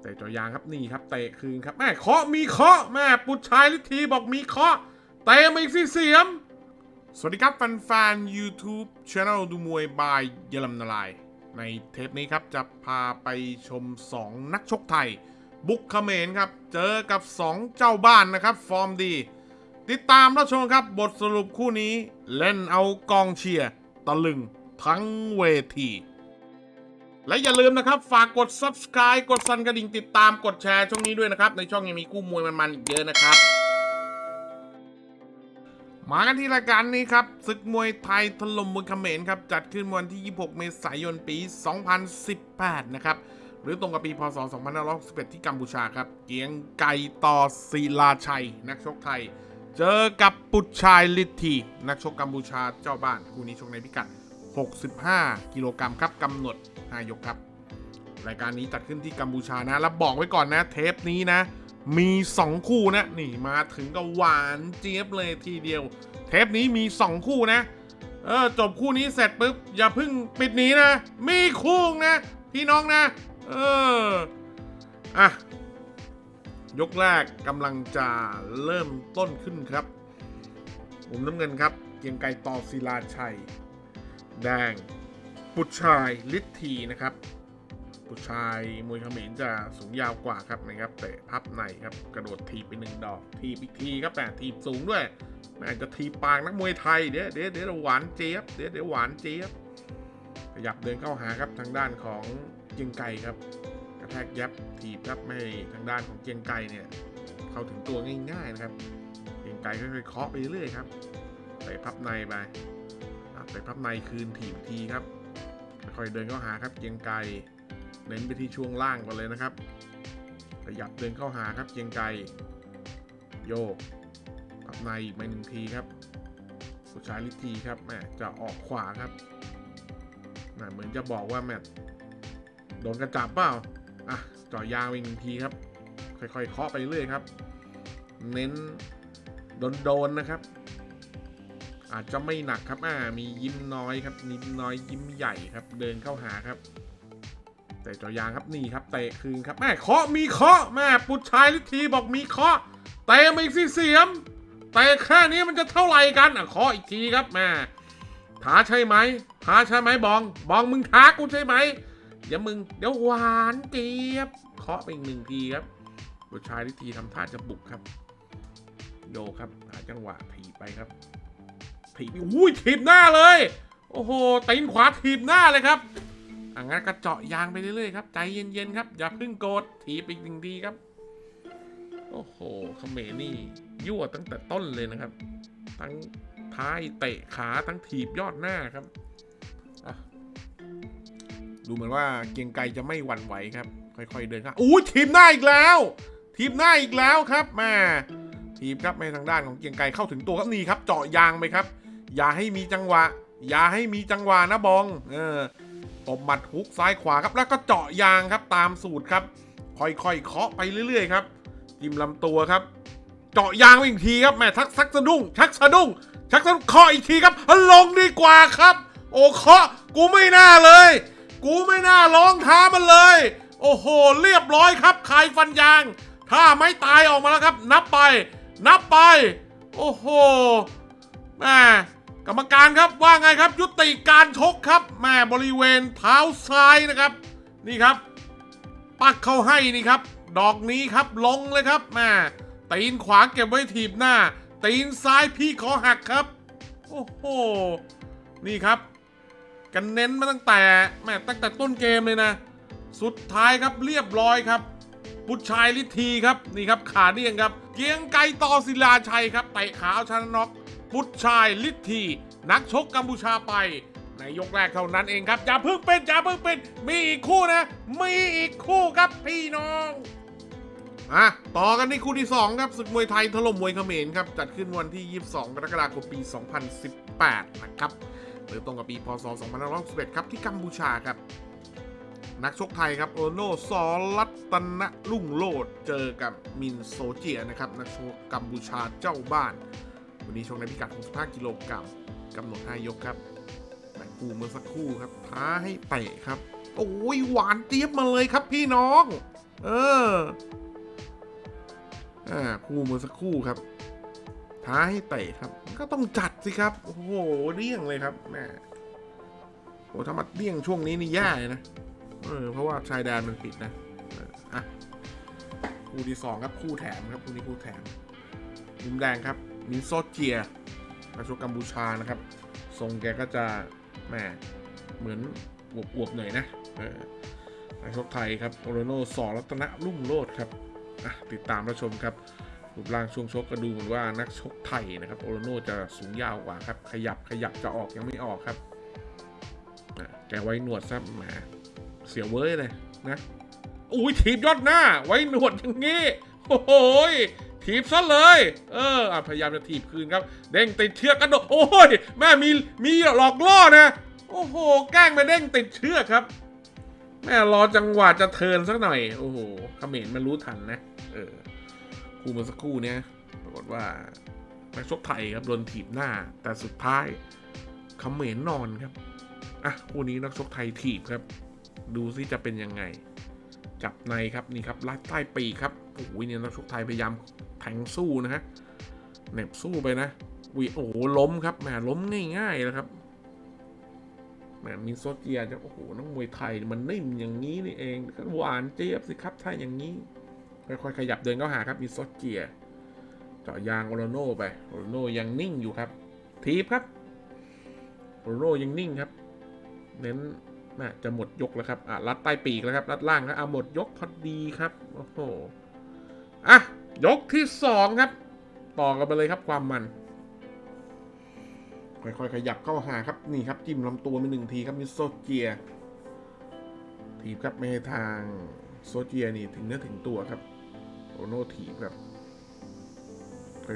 เตะจอยางครับนี่ครับเตะคืนครับแม่เคาะมีเคาะแม่ปุชชายลิทธีบอกมีเคาะเตะมาอีกสิเสียม สวัสดีครับแฟนๆ YouTube Channel ดูมวยบายเยลำนาราย ในเทปนี้ครับจะพาไปชม 2 นักชกไทย บุกเขมรครับ เจอกับ 2 เจ้าบ้านนะครับ ฟอร์มดี ติดตามรับชมครับบทสรุปคู่นี้ เล่นเอากองเชียร์ตะลึงทั้งเวที และอย่าลืมนะครับ ฝากกด subscribe กดสั่นกระดิ่งติดตามกดแชร์ช่องนี้ด้วยนะครับ ในช่องยังมีคู่มวยมันๆอีกเยอะนะครับ มากันที่รายการนี้ครับศึกมวยไทยถล่มเมืองเขมรครับ จัดขึ้นวันที่ 26 เมษายนปี 2018 นะครับ หรือตรงกับปีพศ 2561 ที่กัมพูชาครับ เกียงไก่ต่อศิลาชัย นักชกไทย เจอกับปุชชายลิทธีนักชกกัมพูชาเจ้าบ้านคู่นี้ชกในพิกัด 65 กิโลกรัมครับกำหนด 5 ยกครับ รายการนี้จัดขึ้นที่กัมพูชานะ แล้วบอกไว้ก่อนนะ เทปนี้นะ มี 2 คู่นะ นี่มาถึงก็หวานเจี๊ยบเลยทีเดียว เทปนี้มี 2 คู่นะ เออจบคู่นี้เสร็จปุ๊บ อย่าเพิ่งปิดหนีนะ มีคู่นะ พี่น้องนะ เออ อะ ยกแรกกำลังจะเริ่มต้นขึ้นครับมุมน้ำเงินครับ เกียงไกรต่อศิลาชัย แดงปุชชายลิทธีนะครับปุชชายมวยเขมรจะสูงยาวกว่าครับนะครับเตะพับในครับกระโดดทีไปหนึ่งดอกทีอีกทีครับแต่ทีสูงด้วยแม่จะทีปากนักมวยไทยเดี๋ยวเดี๋ยวเดี๋ยวหวานเจี๊ยบเดี๋ยวเดี๋ยวหวานเจี๊ยบขยับเดินเข้าหาครับทางด้านของเกียงไกรครับ กระแทกยับทีบครับไม่ทางด้านของเกียงไกรเนี่ยเข้าถึงตัวง่ายๆนะครับเกียงไกรค่อยๆเคาะไปเรื่อยครับเตะพับในไป อะเตะพับในคืนทีบอีกทีครับค่อยเดินเข้าหาครับเกียงไกรเน้นไปที่ช่วงล่างก่อนเลยนะครับ ขยับเดินเข้าหาครับเกียงไกรโยกพับในอีกไปหนึ่งทีครับผู้ชายลิทีครับแม่จะออกขวาครับแม่เหมือนจะบอกว่าแม่โดนกระจับเปล่าอะจ่อยางไปอีกหนึ่งทีครับ ค่อยๆเคาะไปเรื่อยครับ เน้นโดนๆนะครับ อาจจะไม่หนักครับอ่ามียิ้มน้อยครับยิ้มน้อยยิ้มใหญ่ครับ เดินเข้าหาครับแต่จอยางครับนี่ครับเตะคืนครับแม่เคาะมีเคาะแม่ปุชชายลิทธีบอกมีเคาะเตะมาอีกสิเสียมเตะแค่นี้มันจะเท่าไหร่กันอะเคาะอีกทีครับแม่ท้าใช่ไหมท้าใช่ไหมบอง บองมึงท้ากูใช่ไหมเดี๋ยวมึงเดี๋ยวหวานเจี๊ยบเคาะไปอีกหนึ่งทีครับปุชชายลิทธีทำท่าจะบุกครับ โยครับหาจังหวะถีไปครับ ถีบอุ้ยถีบหน้าเลย โอ้โหตีนขวาถีบหน้าเลยครับอะงั้นก็เจาะยางไปเรื่อยๆครับใจเย็นๆครับ อย่าเพึ่งโกรธถีบอีกหนึ่งทีครับ โอ้โหเขมรนี่ยั่วตั้งแต่ต้นเลยนะครับ ทั้งท้ายเตะขาทั้งถีบยอดหน้าครับดูเหมือนว่าเกียงไกรจะไม่หวั่นไหวครับ ค่อยๆเดินครับอุ้ยถีบหน้าอีกแล้วถีบหน้าอีกแล้วครับแม่ ทีมครับในทางด้านของเกียงไกรเข้าถึงตัวครับนี่ครับ เจาะยางไปครับ อย่าให้มีจังหวะ อย่าให้มีจังหวะนะบองเออตบหมัดฮุกซ้ายขวาครับ แล้วก็เจาะยางครับตามสูตรครับ ค่อยๆเคาะไปเรื่อยๆครับจิ้มลำตัวครับ เจาะยางไปอีกทีครับแม่ทักซักสะดุ้งชักสะดุ้งชักสะดุ้งเคาะอีกทีครับลงดีกว่าครับ โอ้เคาะกูไม่น่าเลย กูไม่น่าร้องท้ามันเลย โอ้โห เรียบร้อยครับคายฟันยาง ถ้าไม่ตายออกมาแล้วครับ นับไป นับไป โอ้โหแม่กรรมการครับว่าไงครับ ยุติการชกครับแม่บริเวณเท้าซ้ายนะครับ นี่ครับ ปักเข้าให้นี่ครับ ดอกนี้ครับลงเลยครับแม่ตีนขวาเก็บไว้ถีบหน้า ตีนซ้ายพี่ขอหักครับ โอ้โหนี่ครับ กันเน้นมาตั้งแต่แม่ตั้งแต่ต้นเกมเลยนะ สุดท้ายครับเรียบร้อยครับ ปุชชายลิทีครับนี่ครับขาเดียงครับ เกียงไกต่อศิลาชัยครับเตะขาเอาชนะน็อกปุชชายลิทีนักชกกัมพูชาไป ในยกแรกเท่านั้นเองครับอย่าเพิ่งเป็นอย่าเพิ่งเป็น มีอีกคู่นะ มีอีกคู่ครับพี่น้องอะต่อกันที่คู่ที่ 2 ครับศึกมวยไทยถล่มมวยเขมรครับ จัดขึ้นวันที่ 22 กรกฎาคมปี 2018 นะครับหรือตรงกับปีพศ 2561ครับที่กัมพูชาครับ นักชกไทยครับโอโนซอรัตนะลุ่งโลดเจอกับมินโซเจียนะครับ นักชกกัมพูชาเจ้าบ้าน วันนี้ชกในพิกัด 65 กิโลกรัมกำหนด 5 ยกครับแต่กูเมื่อสักครู่ครับท้าให้เตะครับ โอ้ยหวานเจี๊ยบมาเลยครับพี่น้อง เอออ่าคู่เมื่อสักครู่ครับ ท้าให้เตะครับ ก็ต้องจัดสิครับ โอ้โหเดี่ยงเลยครับแม่โอ้ถ้ามาเดี่ยงช่วงนี้นี่แย่เลยนะ เออเพราะว่าชายแดนมันปิดนะอะคู่ที่สองครับคู่แถมครับคู่นี้คู่แถมมุมแดงครับมินโซเจียนักชกกัมพูชานะครับทรงแกก็จะแหมเหมือนอวบๆหน่อยนะนักชกไทยครับโอโรโนสอรัตนรุ่งโรจน์ครับอะติดตามรับชมครับรูปร่างช่วงชกก็ดูเหมือนว่านักชกไทยนะครับโอโรโนจะสูงยาวกว่าครับ ขยับขยับจะออกยังไม่ออกครับอะแกไว้หนวดซะแหม เสียเว้ยเลยนะอุ้ยถีบยอดหน้า ไว้หนวดอย่างงี้โอ้โหยถีบซะเลย เอออพยายามจะถีบคืนครับ เด้งติดเชือกกระโดด โอ้ย แม่มี มีหลอกล่อนะ โอ้โห แกล้งไปเด้งติดเชือกครับ แม่รอจังหวะจะเทินสักหน่อย โอ้โหเขมรมันรู้ทันนะ เออ คู่เมื่อสักครู่เนี้ยปรากฏว่านักชกไทยครับโดนถีบหน้า แต่สุดท้ายเขมรนอนครับ อะ คู่นี้นักชกไทยถีบครับ ดูซิจะเป็นยังไง จับในครับนี่ครับลัดใต้ปีครับโอ้ยเนี่ยนักชกไทยพยายามแทงสู้นะฮะเน็บสู้ไปนะวีโอ้โหล้มครับแหมล้มง่ายๆแล้วครับแหมมินโซเจียจะโอ้โหนักมวยไทยมันนิ่มอย่างนี้นี่เองหวานเจี๊ยบสิครับถ้าอย่างนี้ค่อยๆขยับเดินเข้าหาครับมินโซเจียเจาะยางโอโรโนไปโอโรโนยังนิ่งอยู่ครับ ทีบครับโอโรโนยังนิ่งครับ เน้น น่าจะหมดยกแล้วครับอะรัดใต้ปีกแล้วครับรัดล่างครับอะหมดยกพอดีครับโอ้โหอะยกที่สองครับ ต่อกันไปเลยครับความมันค่อยๆขยับเข้าหาครับนี่ครับจิ้มลำตัวไปหนึ่งทีครับมิโซเจียถีบครับไม่ให้ทางโซเจียนี่ถึงเนื้อถึงตัวครับโอโนถีบครับ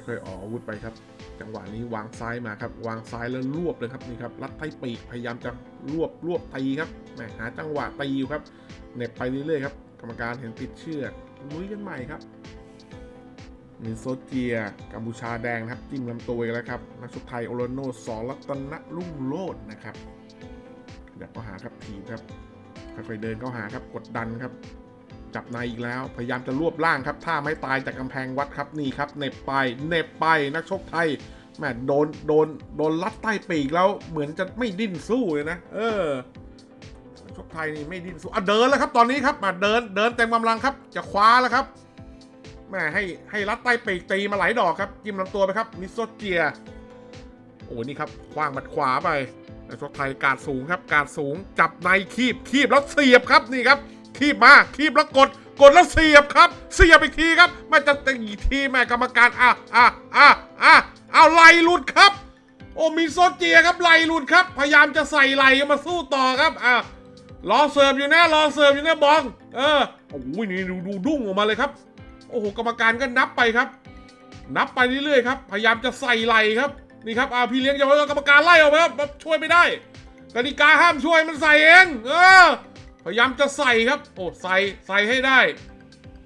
ค่อยๆออกอาวุธไปครับ จังหวะนี้วางซ้ายมาครับ วางซ้ายแล้วรวบเลยครับนี่ครับรัดไทปีกพยายามจะรวบรวบตีครับแหมหาจังหวะตีอยู่ครับเหน็บไปเรื่อยๆครับกรรมการเห็นติดเชือกลุยกันใหม่ครับมินโซเจียกัมพูชาแดงนะครับจิ้มลำตัวอีกแล้วครับนักชกไทยโอโลโนสอรัตนรุ่งโลดนะครับเดี๋ยวก็หาครับทีมครับค่อยๆเดินเข้าหาครับกดดันครับ จับในอีกแล้ว พยายามจะรวบร่างครับถ้าไม่ตายจากกำแพงวัดครับนี่ครับเหน็บไปเหน็บไปนักชกไทยแหมโดนโดนโดนลัดใต้ปีกแล้วเหมือนจะไม่ดิ้นสู้เลยนะเออนักชกไทยนี่ไม่ดิ้นสู้อะเดินแล้วครับตอนนี้ครับมาเดินเดินเต็มกำลังครับ จะคว้าแล้วครับแม่ให้ให้ลัดใต้ปีกตีมาหลายดอกครับจิ้มลำตัวไปครับมิโซเจียโอ้นี่ครับคว้างมัดขวาไปนักชกไทยการดสูงครับการดสูงจับในคีบคีบแล้วเสียบครับนี่ครับ คีบมาคีบแล้วกดกดแล้วเสียบครับ เสียบอีกทีครับไม่จะตีอีกทีแม่กรรมการอะอะอะอะเอาไหลหลุดครับ โอ้มีโซเจียครับไหลหลุดครับ พยายามจะใส่ไหลมาสู้ต่อครับอะรอเสิร์ฟอยู่นะรอเสิร์ฟอยู่นะบอง เออโอ้ยนี่ดูดูดุ้งออกมาเลยครับ โอ้โหกรรมการก็นับไปครับ นับไปเรื่อยๆครับ พยายามจะใส่ไหลครับนี่ครับอ่าพี่เลี้ยงจะว่ากรรมการไล่ออกไปครับช่วยไม่ได้กติกาห้ามช่วยมันใส่เอง เออ พยายามจะใส่ครับ โอ้ใส่ใส่ให้ได้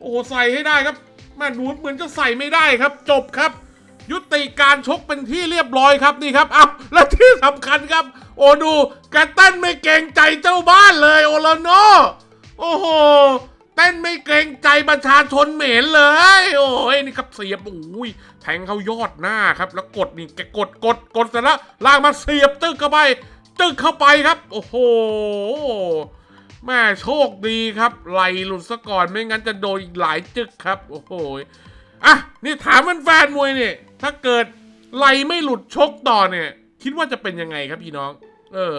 โอ้ใส่ให้ได้ครับแม่หนูเหมือนจะใส่ไม่ได้ครับ จบครับ ยุติการชกเป็นที่เรียบร้อยครับนี่ครับอ้าวและที่สำคัญครับ โอ้ดูแกเต้นไม่เกรงใจเจ้าบ้านเลยโอลโนโอ้โหเต้นไม่เกรงใจประชาชนเหม็นเลย โอ้ยนี่ครับเสียบโอ้ยแทงเข้ายอดหน้าครับ แล้วกดนี่แกกดกดกดเสร็จแล้วลากมาเสียบตึกเข้าไป ตึกเข้าไปครับ โอ้โห แม่โชคดีครับไหลหลุดซะก่อนไม่งั้นจะโดนอีกหลายจึกครับ โอ้โหอะนี่ถามมันแฟนมวยเนี่ย ถ้าเกิดไหลไม่หลุดชกต่อเนี่ย คิดว่าจะเป็นยังไงครับพี่น้อง เออ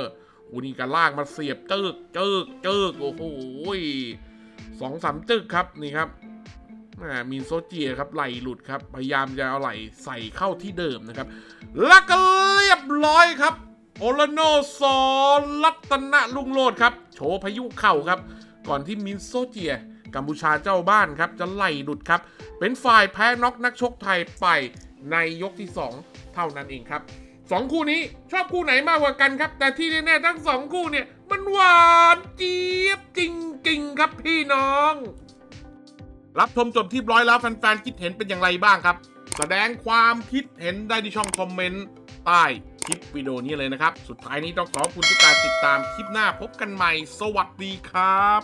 อูนี่กระลากมาเสียบจึกจึกจึกโอ้โหสองสามจึกครับนี่ครับอ่มีโซเจียครับไหลหลุดครับ พยายามจะเอาไหลใส่เข้าที่เดิมนะครับ แล้วก็เรียบร้อยครับ โอลาโนซอรัตนะลุงโลดครับ ชว์พายุเข่าครับ ก่อนที่มินโซเจียกัมพูชาเจ้าบ้านครับจะไล่ดุดครับ เป็นฝ่ายแพ้น็อกนักชกไทยไปในยกที่ 2 เท่านั้นเองครับสองคู่นี้ชอบคู่ไหนมากกว่ากันครับ แต่ที่แน่ๆทั้งสองคู่เนี่ย มันหวานเจี๊ยบจริงๆครับพี่น้อง รับชมจบที่ร้อยแล้วแฟนๆคิดเห็นเป็นอย่างไรบ้างครับ แสดงความคิดเห็นได้ที่ช่องคอมเมนต์ ใต้คลิปวิดีโอนี้เลยนะครับ สุดท้ายนี้ต้องขอบคุณทุกการติดตามคลิปหน้าพบกันใหม่ สวัสดีครับ